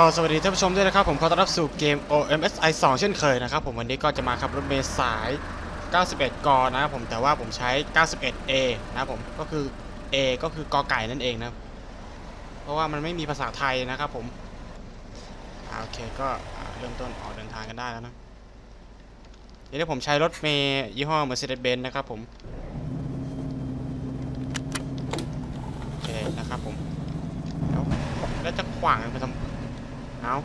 ก็สวัสดีท่านผู้ชมด้วยนะครับ ผมขอต้อนรับสู่เกม OMSI 2 เช่นเคยนะครับ ผมวันนี้ก็จะมาขับรถเมล์สาย 91 ก นะครับผมแต่ว่าผมใช้ 91A นะครับผมก็คือ A ก็คือกอไก่นั่นเองนะ เพราะว่ามันไม่มีภาษาไทยนะครับผมโอเคก็เริ่มต้นออกเดินทางกันได้แล้วนะเดี๋ยวผมใช้รถเมล์ยี่ห้อ Mercedes-Benz นะครับผมโอเคนะครับผมแล้วแล้วจะขวางไปทำ เอา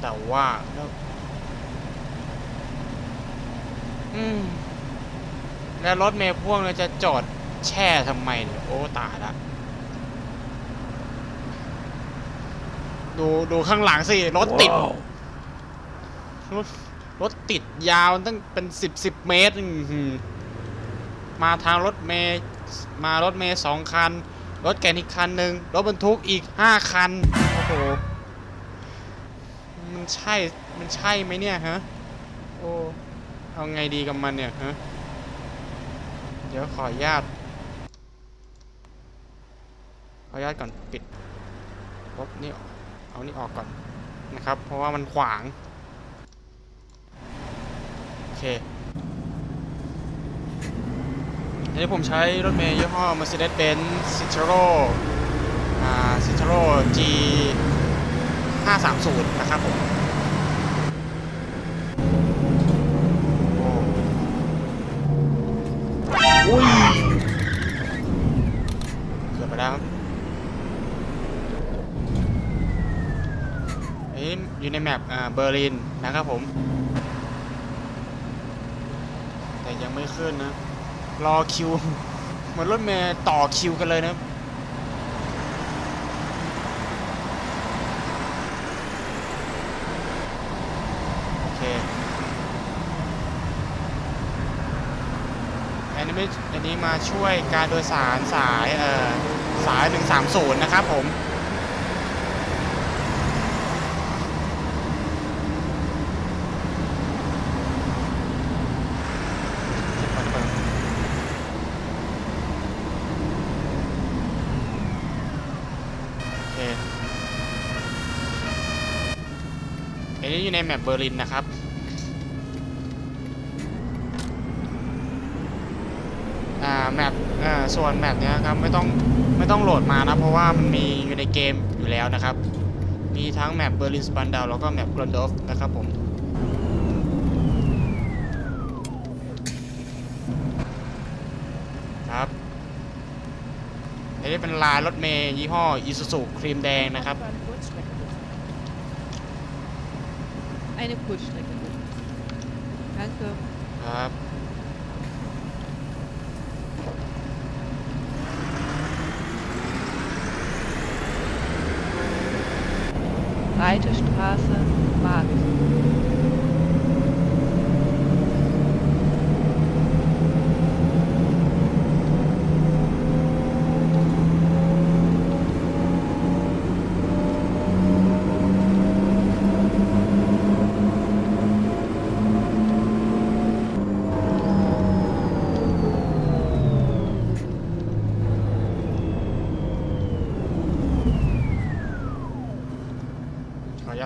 แต่ว่าแล้วอืมแล้วรถเมล์พ่วงเราจะจอดแช่ทำไมเนี่ยโอ้ตายละดูดูข้างหลังสิ รถติด รถรถติดยาวตั้งเป็นสิบสิบเมตรอื้อหือมาทางรถเมย์มารถเมย์สองคัน รถแกนอีกคันหนึ่งรถบรรทุกอีกห้าคัน โอ้โห มันใช่ มันใช่ไหมเนี่ยฮะ โอ้ เอาไงดีกับมันเนี่ยฮะ เดี๋ยวขออนุญาต ขออนุญาตก่อนปิดรถนี่เอานี่ออกก่อนนะครับ เพราะว่ามันขวาง โอเค อันนี้ผมใช้รถเมย์ยี่ห้อ Mercedes-Benz Citaro อ่า Citaro G 530 นะครับผมโอ้อุ้ยเกือบไปแล้วครับเอ้ยอยู่ในแมปอ่าเบอร์ลินนะครับผม แต่ยังไม่ขึ้นนะ รอคิว เหมือนรถเมย์ต่อคิวกันเลยนะโอเคอันนี้ไม่อันนี้มาช่วยการโดยสารสายเอ่อสาย130 นะครับผม โอเคอันนี้อยู่ใน แมปเบอร์ลินนะครับ อ่าแมปอ่าส่วนแมปเนี้ยครับไม่ต้องไม่ต้องโหลดมานะ เพราะว่ามันมีอยู่ในเกมอยู่แล้วนะครับ มีทั้งแมปเบอร์ลินสปันดาวแล้วก็แมปกรอนดอฟนะครับผมครับอันนี้เป็นลายรถเมย์ยี่ห้ออีซูซูครีมแดงนะครับ eine Kurzstrecke. Danke. Ja. Breite Straße, Markt.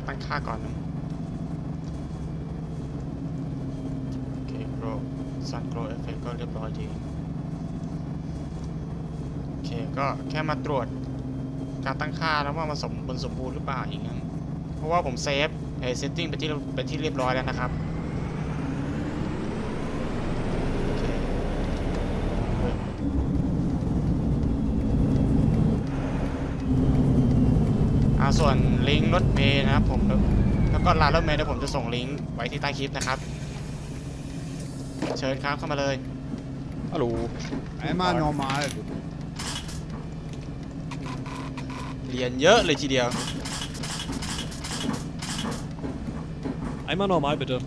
าตตั้งค่าก่อนนะโอเคโกรซันโกรเอฟเฟกก็เรียบร้อยดีโอเคก็แค่มาตรวจการตั้งค่าแล้วว่ามันสมบนสมบูรณ์หรือเปล่าอย่างนั้นเพราะว่าผมเซฟเอเซตติ้งไปที่ไปที่เรียบร้อยแล้วนะครับโอเคเฮ้ย อ่า ส่วนลิงก์รถเมย์นะครับผมแล้วแล้วก็ร้านรถเมย์เดี๋ยวผมจะส่งลิงก์ไว้ที่ใต้คลิปนะครับ เชิญครับเข้ามาเลย Hallo. Einmal normal. เรียนเยอะเลยทีเดียว Einmal normal bitte.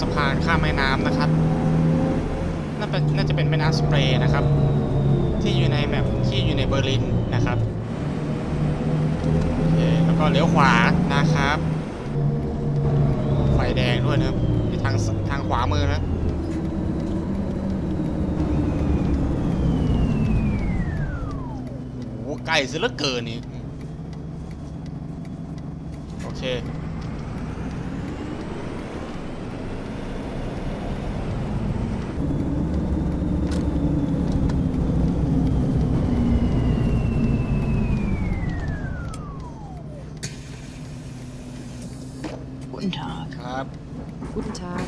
สะพานข้ามแม่น้ำนะครับเป็นน่าจะเป็นแม่น้ำสเปรย์นะครับ ที่อยู่ในแมปที่อยู่ในเบอร์ลินนะครับโอเคแล้วก็เลี้ยวขวานะครับ ไฟแดงด้วยนะครับที่ทางทางขวามือนะโอ้โหไกลซะเหลือเกินนี่โอเค Guten Tag. ครับ Guten Tag.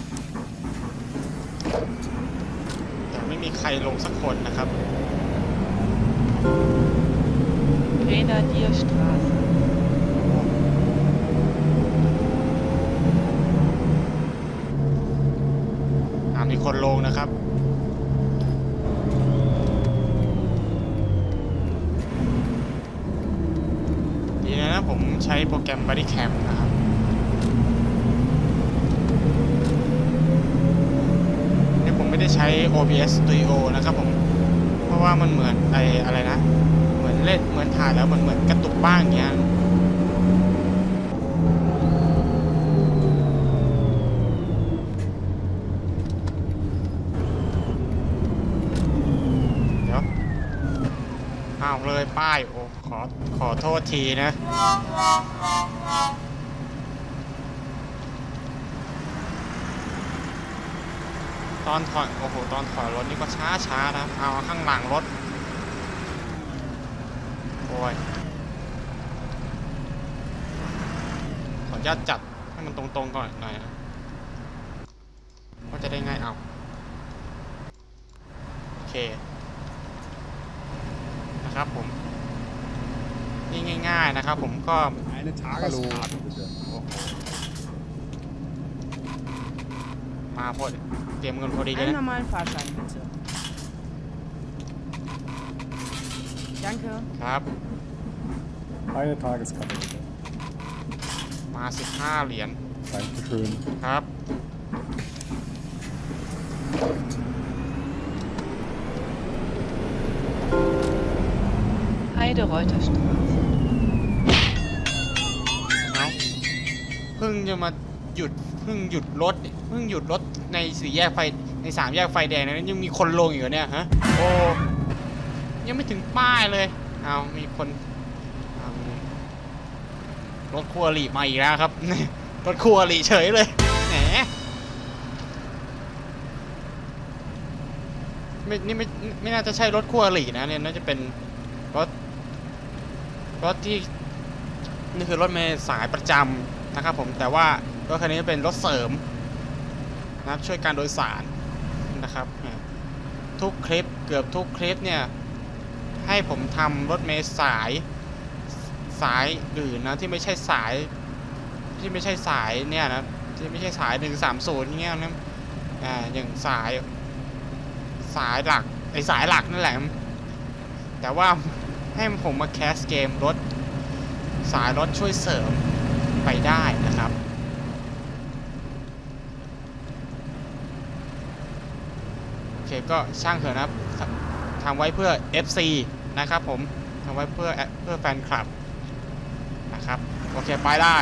แต่ไม่มีใครลงสักคนนะครับ Grenadierstraße. อ่า มีคนลงนะครับดีนะนะผมใช้โปรแกรม Bodycam นะครับนี่ผมไม่ได้ใช้ OBS Studio นะครับผม เพราะว่ามันเหมือนไออะไรนะ เหมือนเล่นเหมือนถ่ายแล้วเหมันเหมือนกระตุกบ้างอย่างเงี้ย เดี๋ยวอ้าวเลย ป้ายโอ้ขอขอโทษทีนะ ตอนถอยโอ้โหตอนถอยรถนี่ก็ช้าช้านะเอาข้างหลังรถ โอ้ยขออนุญาตจัดให้มันตรงๆก่อนหน่อยนะก็จะได้ง่ายเอาโอเคนะครับผม นี่ง่ายๆนะครับผมก็ Eine Tageskarte bitte. โอ้โหมาพอดีเตรียมเงินพอดีเลย Einen นะ normalen Fahrschein bitte. Danke. ครับ Eine Tageskarte bitte. มา 15 เหรียญ Dankeschön. ครับ Heidereuter Straße. งจะมาหยุดเพิ่งหยุดรถเพิ่งหยุดรถในสี่แยกไฟในสามแยกไฟแดงนะยังมีคนลงอยู่เหรอเนี่ยฮะโอ้ยังไม่ถึงป้ายเลยเอามีคนเอามีรถครัวหลีมาอีกแล้วครับรถครัวหลีเฉยเลยแหมไม่นี่ไม่ไม่น่าจะใช่รถครัวหลีนะเนี่ยน่าจะเป็นรถรถที่นี่คือรถเมล์สายประจำ นะครับผมแต่ว่ารถคันนี้เป็นรถเสริมนะครับช่วยการโดยสารนะครับทุกคลิปเกือบทุกคลิปเนี่ยให้ผมทำรถเมล์สายสายอื่นนะที่ไม่ใช่สายที่ไม่ใช่สายเนี่ยนะที่ไม่ใช่สายหนึ่งสามศูนย์เงี้ยนะอ่าอย่างสายสายหลักไอสายหลักนั่นแหละ แต่ว่าให้ผมมาแคสเกมรถสายรถช่วยเสริม ไปได้นะครับ โอเคก็ช่างเถอะนะครับทำไว้เพื่อ FC นะครับผมทำไว้เพื่อเพื่อแฟนคลับนะครับโอเคไปได้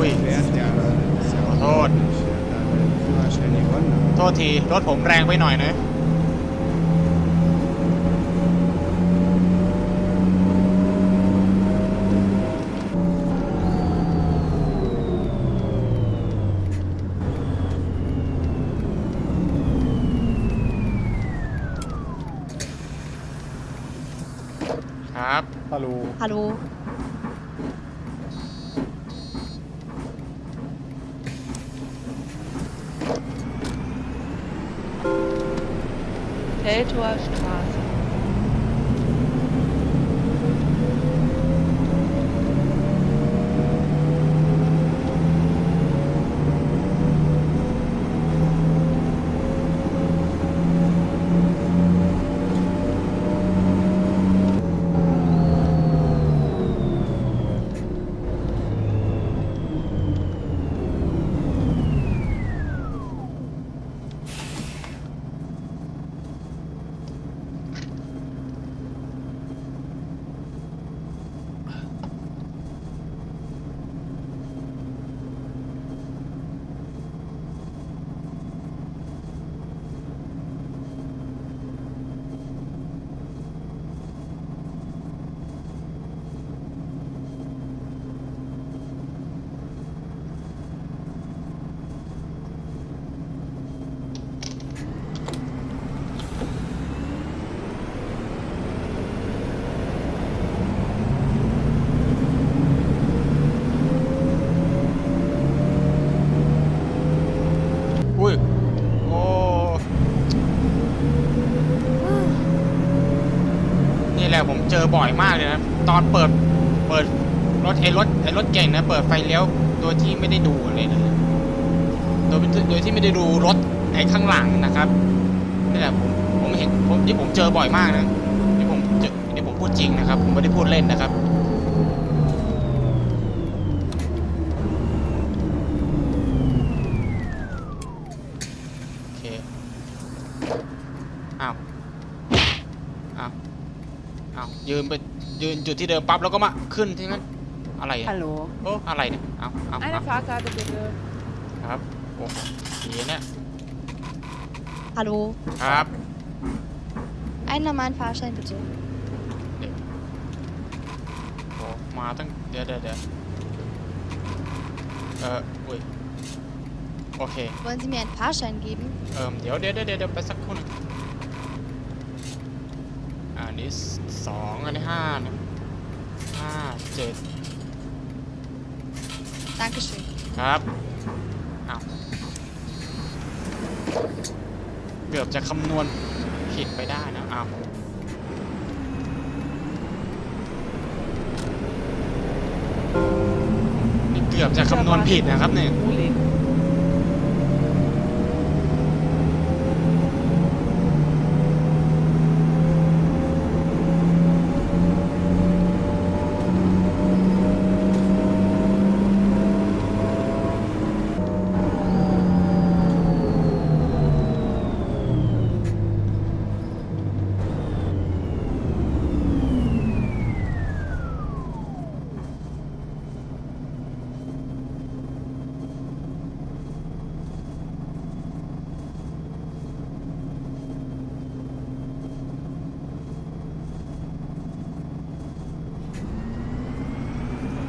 Ui. Fährt der, ist ja auch Rot. nicht, da wird Führerschein gewonnen. โทษที รถผมแรงไปหน่อยนะ Hallo. Hallo. Teltower บ่อยมากเลยนะตอนเปิดเปิดรถไอ้รถไอ้รถเก่งนะเปิดไฟเลี้ยวโดยที่ไม่ได้ดูเลยนะโดยโดยที่ไม่ได้ดูรถไอ้ข้างหลังนะครับนี่แหละผมผมเห็นผมที่ผมเจอบ่อยมากนะที่ผมเจอนี่ผมพูดจริงนะครับ ผมไม่ได้พูดเล่นนะครับ โอเค อ้าว อ้าว อ้าว ยืนไปยืนจุดที่เดิมปั๊บแล้วก็มาขึ้นที่นั้นอะไรอะ Hallo. โอ้อะไรเนี่ยเอาเอา Eine เอา Fahrkarte bitte. ครับโอ้สีเนี่ย Hallo, ครับ einen normalen Fahrschein bitte. โอ้มาตั้งเดี๋ยวเดี๋ยวเดี๋ยวเอออุ้ยโอเค Wollen Sie mir einen Fahrschein geben? เอิมเดี๋ยวเดี๋ยวเดี๋ยวเดี๋ยวไปสักครู่หนึงอั นนี้สองอันนี้ห้านะห้าเจ็ด Dankeschön. ครับอ้าวเกือบจะคำนวณผิดไปได้นะอ้าวนี่เกือบจะคำนวณผิดนะครับเนี่ย Uli.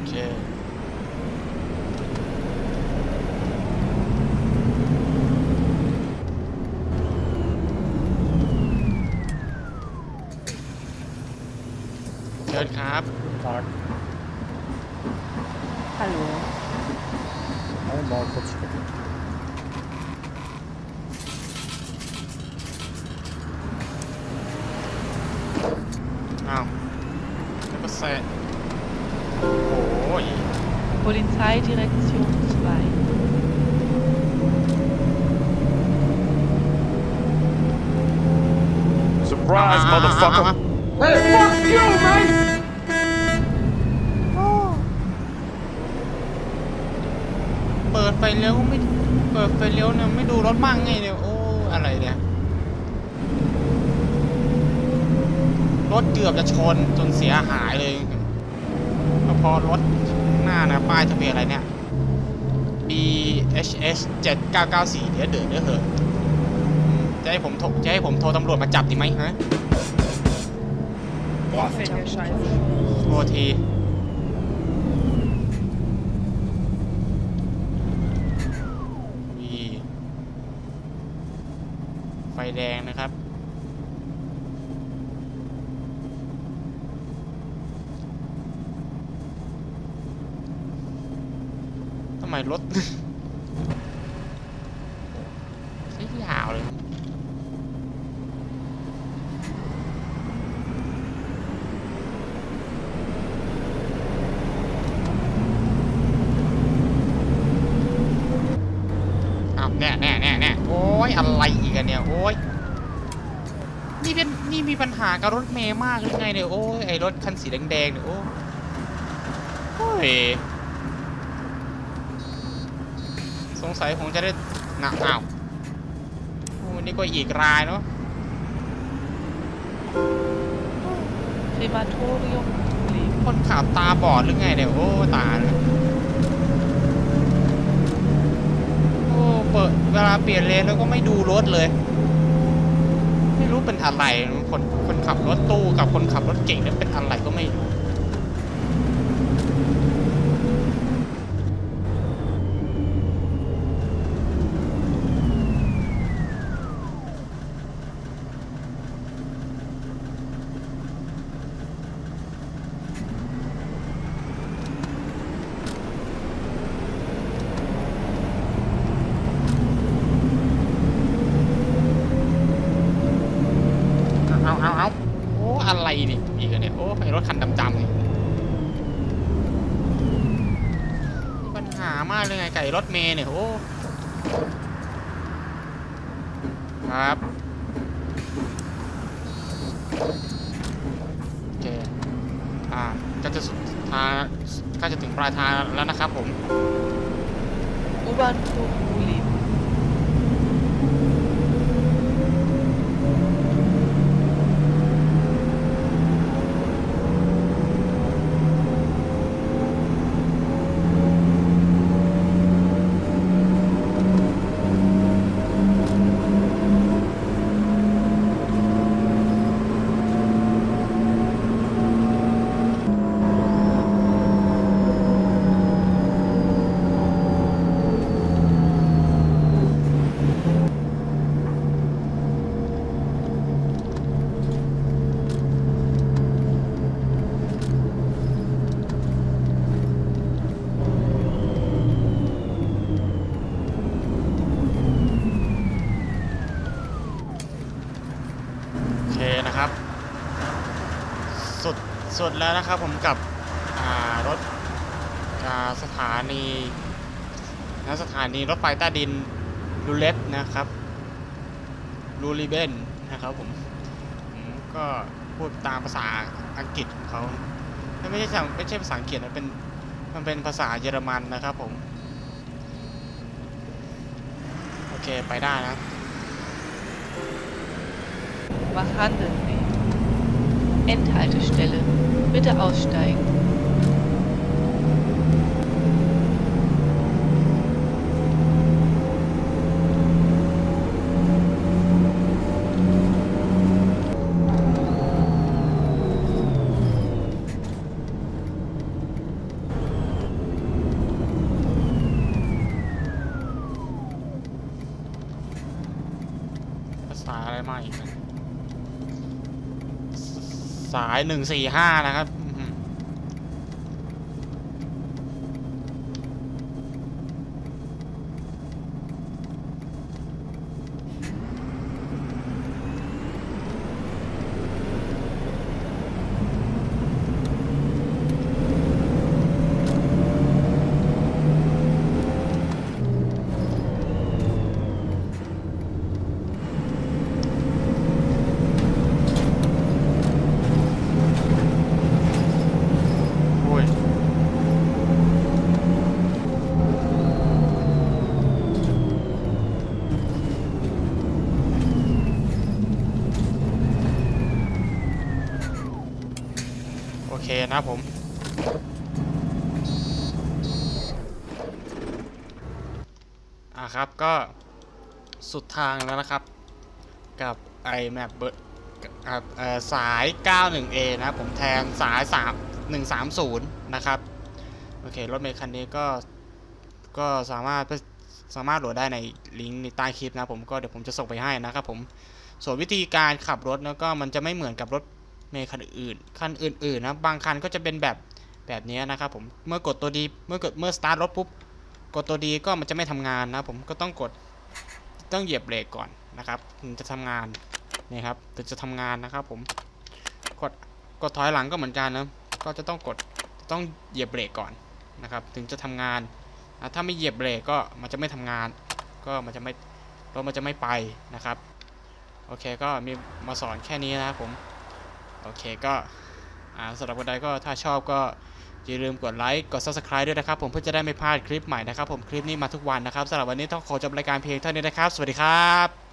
โอเค เชิญครับ Guten Tag. Hallo. Einmal kurz sprechen. อ้าวแล้วก็แซะโอ้ย Polizeidirektion 2. เปิดไฟเลี้ยวไม่เปิดไฟเลี้ยวเนี่ยไม่ดูรถมั่งไงเนี่ยโอ้อะไรเนี่ยรถเกือบจะชนจนเสียหายเลยแล้วพอรถหน้านะป้ายทะเบียนอะไรเนี่ย BHS 7994 เดี๋ยวเดือดเดี๋ยวเหอะจะให้ผมโทรจะให้ผมโทรตำรวจมาจับดีไหมฮะ Boah, fällt mir scheiße. โทษที วีไฟ แดงนะครับ ทำไมรถ ใช้ยาวเลย อ้าวแน่แน่แน่แน่โอ้ยอะไรอีกอะเนี่ย โอ้ยนี่เป็นนี่มีปัญหา กับรถเมย์มากหรือไงเนี่ยโอ้ยไอรถคันสีแดงๆเนี่ยโอ้โอ้ยสงสัยคงจะได้หนักอ้าวโอ้นี่ก็อีกรายเนาะ Krematorium Uli. คนขับตาบอดหรือไงเนี่ยโอ้ตายแล้วโอ้เปิดเวลาเปลี่ยนเลนแล้วก็ไม่ดูรถเลย ไม่รู้เป็นอะไรคนคน ขับรถตู้กับคนขับรถเก่งเนี่ยเป็นอะไรก็ไม่รู้ เอาเอาเอาโอ้ อะไรนี่อีกอะเนี่ย โอ้ ไงไก่ รถเมย์เนี่ยโอ้ครับโอเคอ่าก็จะสุดทางก็จะถึงปลายทางแล้วนะครับผม U-Bahnhof Ulin. โอเคนะครับ สุดสุด แล้วนะครับผมกับรถสถานีนะสถานีรถไฟใต้ดินลูเลตนะครับลูริเบนนะครับผมผมก็พูดตามภาษาอังกฤษของเขาไม่ใช่ไม่ใช่ภาษาอังกฤษนะเป็นมันเป็นภาษาเยอรมันนะครับผม โอเคไปได้นะ Was handeln Sie? Endhaltestelle. Bitte aussteigen. ายหนึ่งสี่ห้านะครับ นะครับผม อะครับก็สุดทางแล้วนะครับ กับไอแมปเบอร์กับสาย 91A นะครับผมแทนสาย 3 130 นะครับ โอเค รถเมล์คันนี้ก็ ก็สามารถสามารถโหลดได้ในลิงก์ในใต้คลิปนะผมก็เดี๋ยวผมจะส่งไปให้นะครับผม ส่วนวิธีการขับรถแล้วก็มันจะไม่เหมือนกับรถ เมล์คันอื่นคันอื่นๆนะบางคันก็จะเป็นแบบแบบนี้นะครับผมเมื่อกดตัวดีเมื่อกดเมื่อสตาร์ทรถปุ๊บกดตัวดีก็มันจะไม่ทำงานนะผมก็ต้องกดต้องเหยียบเบรกก่อนนะครับถึงจะทำงานนี่ครับถึงจะทำงานนะครับผมกดกดถอยหลังก็เหมือนกันนะก็จะต้องกดต้องเหยียบเบรกก่อนนะครับถึงจะทำงานอะถ้าไม่เหยียบเบรกก็มันจะไม่ทำงาน ก็มันจะไม่รถมันจะไม่ไปนะครับโอเคก็มีมาสอนแค่นี้นะครับผม โอเคก็สำหรับคนใดก็ถ้าชอบก็อย่าลืมกดไลค์กด subscribe ด้วยนะครับ ผมเพื่อจะได้ไม่พลาดคลิปใหม่นะครับ ผมคลิปนี้มาทุกวันนะครับสำหรับวันนี้ต้องขอจบรายการเพียงเท่านี้นะครับ สวัสดีครับ